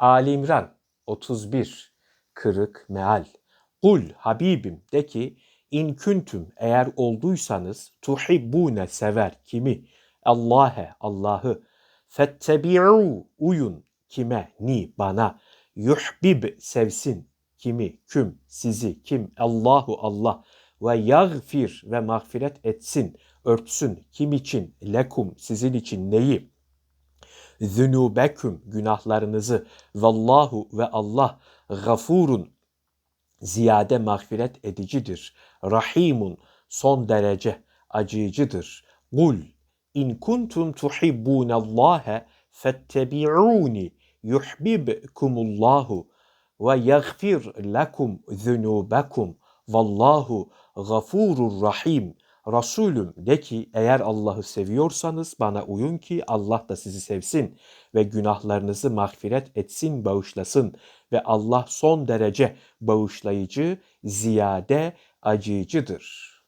Ali İmran 31 Kırık Meal. Kul Habibim de ki in küntüm eğer olduysanız tuhibbune sever kimi? Allah'e Allah'ı. Fettebi'u uyun kime? Ni bana. Yuhbib sevsin kimi? Küm sizi kim? Allahu Allah. Ve yagfir ve mağfiret etsin örtsün kim için? Lekum sizin için neyi zünubeküm günahlarınızı vallahu ve Allah gafurun ziyade mağfiret edicidir. Rahimun son derece acıyıcıdır. Kul in kuntum tuhibbunallâhe fettebi'uni yuhbibkumullahu ve yaghfir lekum zunubakum vallahu gafurur rahim. Resulüm de ki eğer Allah'ı seviyorsanız bana uyun ki Allah da sizi sevsin ve günahlarınızı mağfiret etsin, bağışlasın ve Allah son derece bağışlayıcı, ziyade acıyıcıdır.